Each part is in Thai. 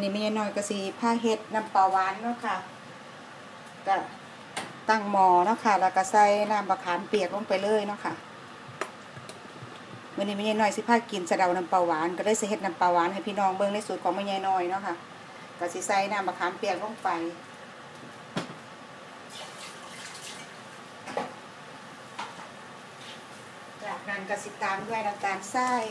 นนี้ไม่ใช่น้อยก็สีผ้าเฮ็ดน้ำปลาหวานเนาะค่ะก็ตั้งหม้อเนาะค่ะ แล้วก็ใส่น้ำมะขามเปียกลงไปเลยเนาะค่ะวันนี้ไม่ใช่น้อยสิผ้ากินสะเดาน้ำปลาหวาน ก็ได้สิเฮ็ดน้ำปลาหวานให้พี่น้องเบิ่งในสูตรของไม่ใช่น้อยเนาะค่ะก็สิใส่น้ำมะขามเปียกลงไปจากนั้นก็สิตามด้วยน้ำตาลทราย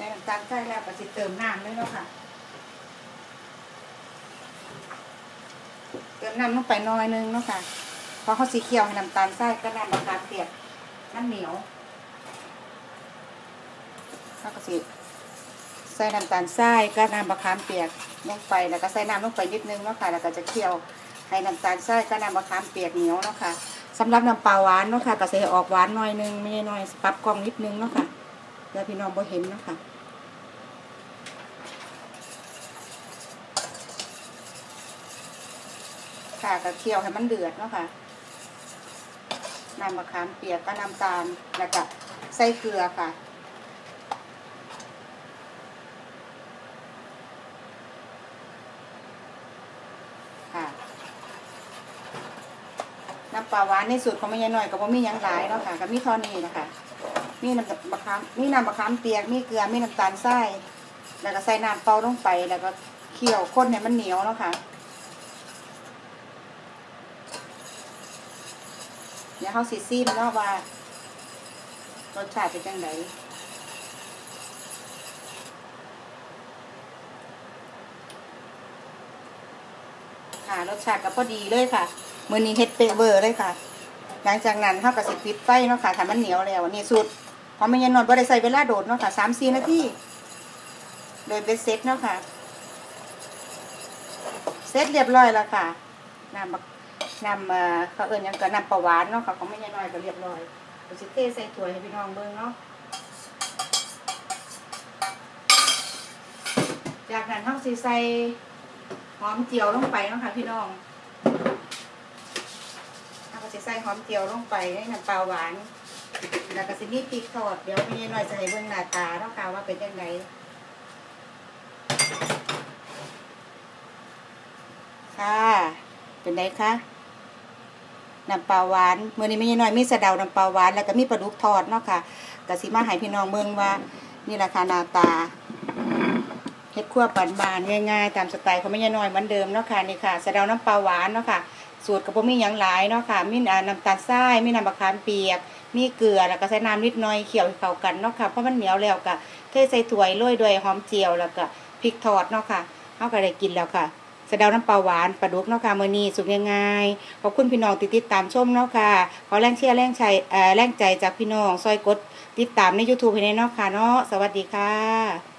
ส่น้ำตาลทรายแล้วก็สิเติมน้ำด้วยเนาะค่ะ เติมน้ำลงไปน้อยนึงเนาะค่ะเพราะเขาสีเขียวให้น้ำตาลทรายก็น้ำมะขามเปียกมันเหนียวแล้วก็สิใส่น้ำตาลทรายก็น้ำมะขามเปียกลงไปแล้วก็ใส่น้ำลงไปนิดนึงเนาะค่ะ แล้วก็จะเคี่ยวให้น้ำตาลทรายก็น้ำมะขามเปียกเหนียวเนาะค่ะสำหรับน้ำปลาหวานเนาะค่ะก็ใส่ออกหวานหน่อยนึงไม่น้อยปรับกล้องนิดนึงเนาะค่ะ แล้วพี่น้องบ่เห็นเนาะค่ะค่ะก็เคี่ยวให้มันเดือดเนาะค่ะน้ำมะขามเปียกก็น้ำตาลแล้วก็ใส่เกลือค่ะ ค่ะ น้ำปลาหวานในสูตรของแม่ยายหน่อยก็บ่มียังหลายเนาะค่ะก็มีเท่านี้นะคะ มีน้ำมะขามมีน้ำมะขามเปียกมีเกลือมีน้ำตาลทรายแล้วก็ใส่น้ำเปล่าลงไปแล้วก็เคี่ยวข้นให้มันเหนียวเนาะค่ะเดี๋ยวเขาสิซีมเนาะว่ารสชาติเป็นจังไดค่ะรสชาติก็พอดีเลยค่ะมือนี้เฮ็ดเปเวอร์เลยค่ะ หลังจากนั้นเขาก็สิปิดไฟเนาะค่ะถ้ามันเหนียวแล้วนี่สูต รเพราะไม่ยันนอนบ่ได้ใส่เวลาโดดเนาะค่ะสามสี่นาทีโดยเป็นเซตเนาะค่ะเซตเรียบร้อยแล้วค่ะนำนำเขาเอิญยังก็นำปลาหวานเนาะค่ะของแม่ยายน้อยก็เรียบร้อยเราสิเทใส่ถ้วยให้พี่น้องเบิ่งเนาะจากนั้นเราสิใส่หอมเจียวลงไปเนาะค่ะพี่น้องเราก็สิใส่หอมเจียวลงไปในน้ำปลาหวาน แล้วก็สิมีพริกทอดเดี๋ยวแม่น้อยจะให้เบิ่งหน้าตาเนาะค่ะว่าเป็นยังไงค่ะ เป็นไงคะน้ำปลาหวานมื้อนี้ไม่น้อยมีสะเดาน้ำปลาหวานแล้วก็มีปลาดุกทอดเนาะค่ะก็สิมาให้พี่น้องเบิ่งว่า นี่ราคาหน้าตาเฮ็ดคั่วปันบานง่ายๆตามสไตล์ของม่น้อยเหมือนเดิมเนาะค่ะนี่ค่ะสะเดาน้ำปลาหวานเนาะค่ะ สูตรก็บ่มีหยังหลายเนาะค่ะ มีน้ำตาลทราย มีน้ำมะขามเปียก มีเกลือ แล้วก็ใส่น้ำนิดหน่อยเคี่ยวให้เข้ากันเนาะค่ะ เพราะมันเหนียวแล้วก็เทใส่ถ้วยโรยด้วยหอมเจียวแล้วก็พริกทอดเนาะค่ะเฮาก็ได้กินแล้วค่ะสะเดาน้ำปลาหวานปลาดุกเนาะค่ะมือนีสุกง่ายๆขอบคุณพี่น้องที่ติดตามชมเนาะค่ะ ขอแรงเชียร์แรงใจแรงใจจากพี่น้องซอยกดติดตามใน YouTube ให้แน่เนาะค่ะเนาะสวัสดีค่ะ